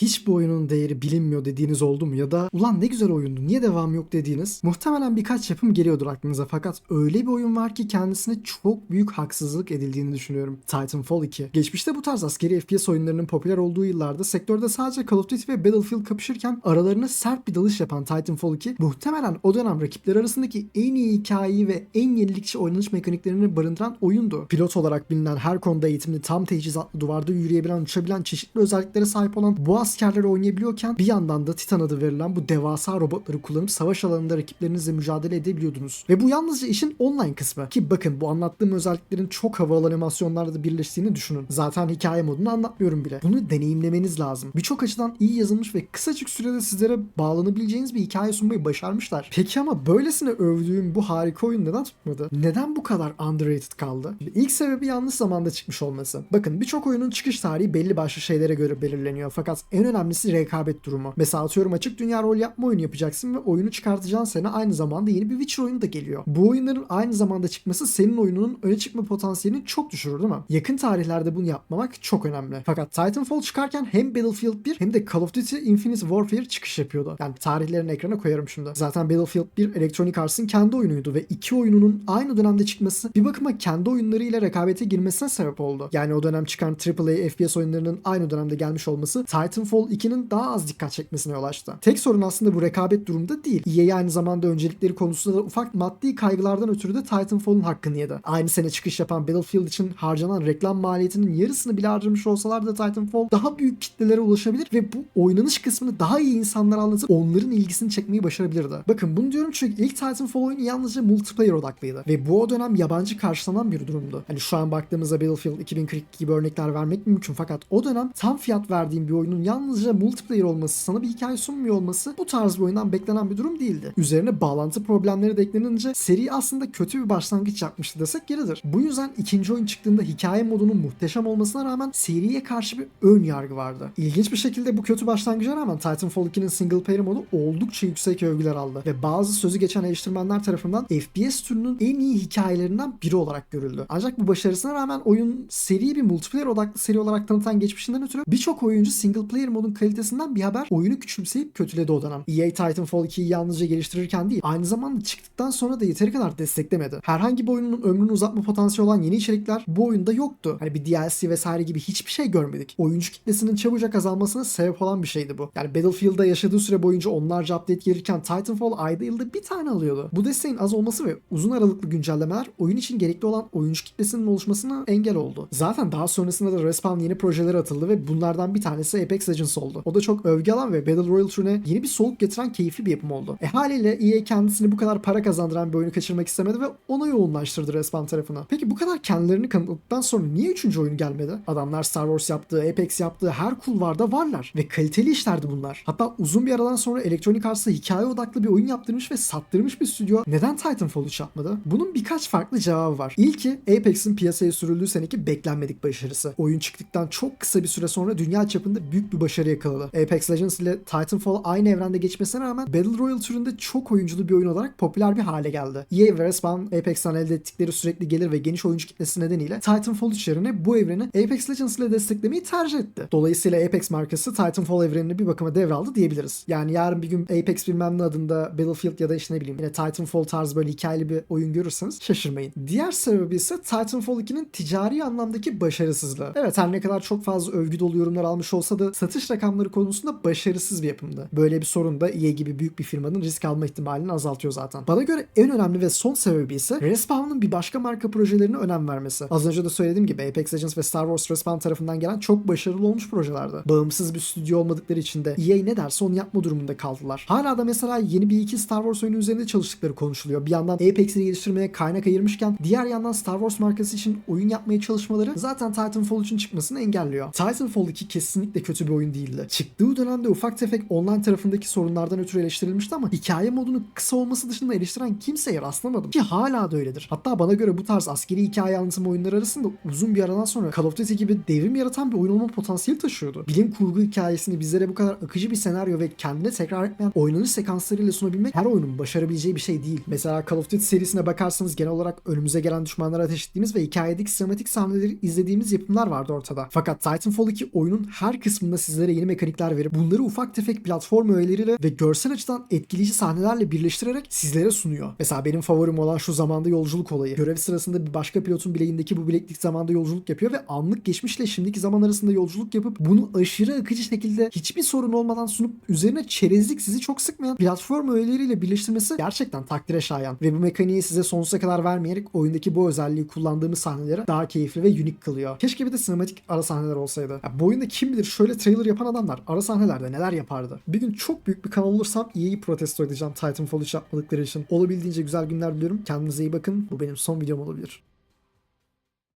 Hiç bu oyunun değeri bilinmiyor dediğiniz oldu mu? Ya da ulan ne güzel oyundu niye devam yok dediğiniz? Muhtemelen birkaç yapım geliyordur aklınıza fakat öyle bir oyun var ki kendisine çok büyük haksızlık edildiğini düşünüyorum. Titanfall 2. Geçmişte bu tarz askeri FPS oyunlarının popüler olduğu yıllarda sektörde sadece Call of Duty ve Battlefield kapışırken aralarına sert bir dalış yapan Titanfall 2 muhtemelen o dönem rakipleri arasındaki en iyi hikayeyi ve en yenilikçi oynanış mekaniklerini barındıran oyundu. Pilot olarak bilinen her konuda eğitimli tam teçhizatlı duvarda yürüyebilen uçabilen çeşitli özelliklere sahip olan bu askerleri oynayabiliyorken bir yandan da Titan adı verilen bu devasa robotları kullanıp savaş alanında rakiplerinizle mücadele edebiliyordunuz. Ve bu yalnızca işin online kısmı. Ki bakın bu anlattığım özelliklerin çok havalı animasyonlarda da birleştiğini düşünün. Zaten hikaye modunu anlatmıyorum bile. Bunu deneyimlemeniz lazım. Birçok açıdan iyi yazılmış ve kısacık sürede sizlere bağlanabileceğiniz bir hikaye sunmayı başarmışlar. Peki ama böylesine övdüğüm bu harika oyun neden tutmadı? Neden bu kadar underrated kaldı? İlk sebebi yanlış zamanda çıkmış olması. Bakın birçok oyunun çıkış tarihi belli başlı şeylere göre belirleniyor. Fakat en önemlisi rekabet durumu. Mesela atıyorum açık dünya rol yapma oyunu yapacaksın ve oyunu çıkartacağın sene aynı zamanda yeni bir Witcher oyunu da geliyor. Bu oyunların aynı zamanda çıkması senin oyununun öne çıkma potansiyelini çok düşürür değil mi? Yakın tarihlerde bunu yapmamak çok önemli. Fakat Titanfall çıkarken hem Battlefield 1 hem de Call of Duty Infinite Warfare çıkış yapıyordu. Yani tarihlerini ekrana koyarım şimdi. Zaten Battlefield 1 Electronic Arts'ın kendi oyunuydu ve iki oyununun aynı dönemde çıkması bir bakıma kendi oyunlarıyla rekabete girmesine sebep oldu. Yani o dönem çıkan AAA FPS oyunlarının aynı dönemde gelmiş olması Titanfall 2'nin daha az dikkat çekmesine yol açtı. Tek sorun aslında bu rekabet durumunda değil. EA aynı zamanda öncelikleri konusunda da ufak maddi kaygılardan ötürü de Titanfall'un hakkını yedi. Aynı sene çıkış yapan Battlefield için harcanan reklam maliyetinin yarısını bile harcamış olsalar da Titanfall daha büyük kitlelere ulaşabilir ve bu oynanış kısmını daha iyi insanlara anlatıp onların ilgisini çekmeyi başarabilirdi. Bakın bunu diyorum çünkü ilk Titanfall oyunu yalnızca multiplayer odaklıydı ve bu o dönem yabancı karşılanan bir durumdu. Hani şu an baktığımızda Battlefield 2042 gibi örnekler vermek mümkün fakat o dönem tam fiyat verdiğim bir oyunun yalnızca multiplayer olması, sana bir hikaye sunmuyor olması bu tarz bir oyundan beklenen bir durum değildi. Üzerine bağlantı problemleri de eklenince seri aslında kötü bir başlangıç yapmıştı desek yeridir. Bu yüzden ikinci oyun çıktığında hikaye modunun muhteşem olmasına rağmen seriye karşı bir ön yargı vardı. İlginç bir şekilde bu kötü başlangıca rağmen Titanfall 2'nin single player modu oldukça yüksek övgüler aldı ve bazı sözü geçen eleştirmenler tarafından FPS türünün en iyi hikayelerinden biri olarak görüldü. Ancak bu başarısına rağmen oyun seri bir multiplayer odaklı seri olarak tanıtan geçmişinden ötürü birçok oyuncu single player modun kalitesinden bir haber oyunu küçümseyip kötüledi o dönem. EA Titanfall 2'yi yalnızca geliştirirken değil aynı zamanda çıktıktan sonra da yeteri kadar desteklemedi. Herhangi bir oyunun ömrünü uzatma potansiyeli olan yeni içerikler bu oyunda yoktu. Hani bir DLC vesaire gibi hiçbir şey görmedik. Oyuncu kitlesinin çabucak azalmasına sebep olan bir şeydi bu. Yani Battlefield'da yaşadığı süre boyunca onlarca update gelirken Titanfall ayda yılda bir tane alıyordu. Bu desteğin az olması ve uzun aralıklı güncellemeler oyun için gerekli olan oyuncu kitlesinin oluşmasına engel oldu. Zaten daha sonrasında da Respawn yeni projeler atıldı ve bunlardan bir tanesi Apex Legends oldu. O da çok övgü alan ve Battle Royale türüne yeni bir soluk getiren keyifli bir yapım oldu. E haliyle EA kendisini bu kadar para kazandıran bir oyunu kaçırmak istemedi ve ona yoğunlaştırdı Respawn tarafına. Peki bu kadar kendilerini kanıtladıktan sonra niye üçüncü oyun gelmedi? Adamlar Star Wars yaptı, Apex yaptı, her kulvarda varlar ve kaliteli işlerdi bunlar. Hatta uzun bir aradan sonra Electronic Arts'a hikaye odaklı bir oyun yaptırmış ve sattırmış bir stüdyo neden Titanfall 3 yapmadı? Bunun birkaç farklı cevabı var. İlki Apex'in piyasaya sürüldüğü seneki beklenmedik başarısı. Oyun çıktıktan çok kısa bir süre sonra dünya çapında büyük bir başarı yakaladı. Apex Legends ile Titanfall aynı evrende geçmesine rağmen Battle Royale türünde çok oyunculu bir oyun olarak popüler bir hale geldi. EA ve Respawn Apex'ten elde ettikleri sürekli gelir ve geniş oyuncu kitlesi nedeniyle Titanfall 3 yerine bu evreni Apex Legends ile desteklemeyi tercih etti. Dolayısıyla Apex markası Titanfall evrenini bir bakıma devraldı diyebiliriz. Yani yarın bir gün Apex bilmem ne adında Battlefield ya da işte ne bileyim yine Titanfall tarzı böyle hikayeli bir oyun görürseniz şaşırmayın. Diğer sebebi ise Titanfall 2'nin ticari anlamdaki başarısızlığı. Evet her ne kadar çok fazla övgü dolu yorumlar almış olsa da satış rakamları konusunda başarısız bir yapımdı. Böyle bir sorun da EA gibi büyük bir firmanın risk alma ihtimalini azaltıyor zaten. Bana göre en önemli ve son sebebi ise Respawn'ın bir başka marka projelerine önem vermesi. Az önce de söylediğim gibi Apex Legends ve Star Wars Respawn tarafından gelen çok başarılı olmuş projelerdi. Bağımsız bir stüdyo olmadıkları için de EA ne derse onu yapma durumunda kaldılar. Hala da mesela yeni bir iki Star Wars oyunu üzerinde çalıştıkları konuşuluyor. Bir yandan Apex'i geliştirmeye kaynak ayırmışken diğer yandan Star Wars markası için oyun yapmaya çalışmaları zaten Titanfall için çıkmasını engelliyor. Titanfall 2 kesinlikle kötü bir oyun değildi. Çıktığı dönemde ufak tefek online tarafındaki sorunlardan ötürü eleştirilmişti ama hikaye modunu kısa olması dışında eleştiren kimseye rastlamadım. Ki hala da öyledir. Hatta bana göre bu tarz askeri hikaye anlatımı oyunları arasında uzun bir aradan sonra Call of Duty gibi devrim yaratan bir oyun olma potansiyeli taşıyordu. Bilim kurgu hikayesini bizlere bu kadar akıcı bir senaryo ve kendine tekrar etmeyen oynanış sekanslarıyla sunabilmek her oyunun başarabileceği bir şey değil. Mesela Call of Duty serisine bakarsanız genel olarak önümüze gelen düşmanlara ateş ettiğimiz ve hikayedeki sinematik sahneleri izlediğimiz yapımlar vardı ortada. Fakat Titanfall 2 oyunun her kısmında sizlere yeni mekanikler verip bunları ufak tefek platform öğeleriyle ve görsel açıdan etkileyici sahnelerle birleştirerek sizlere sunuyor. Mesela benim favorim olan şu zamanda yolculuk olayı. Görev sırasında bir başka pilotun bileğindeki bu bileklik zamanda yolculuk yapıyor ve anlık geçmişle şimdiki zaman arasında yolculuk yapıp bunu aşırı akıcı şekilde hiçbir sorun olmadan sunup üzerine çerezlik sizi çok sıkmayan platform öğeleriyle birleştirmesi gerçekten takdire şayan ve bu mekaniği size sonsuza kadar vermeyerek oyundaki bu özelliği kullandığımız sahneleri daha keyifli ve unik kılıyor. Keşke bir de sinematik ara sahneler olsaydı. Ya bu oyunda kim bilir şöyle trailer yapan adamlar ara sahnelerde neler yapardı. Bir gün çok büyük bir kanal olursam EA'yi protesto edeceğim Titanfall 3 yapmadıkları için. Olabildiğince güzel günler diliyorum. Kendinize iyi bakın. Bu benim son videom olabilir.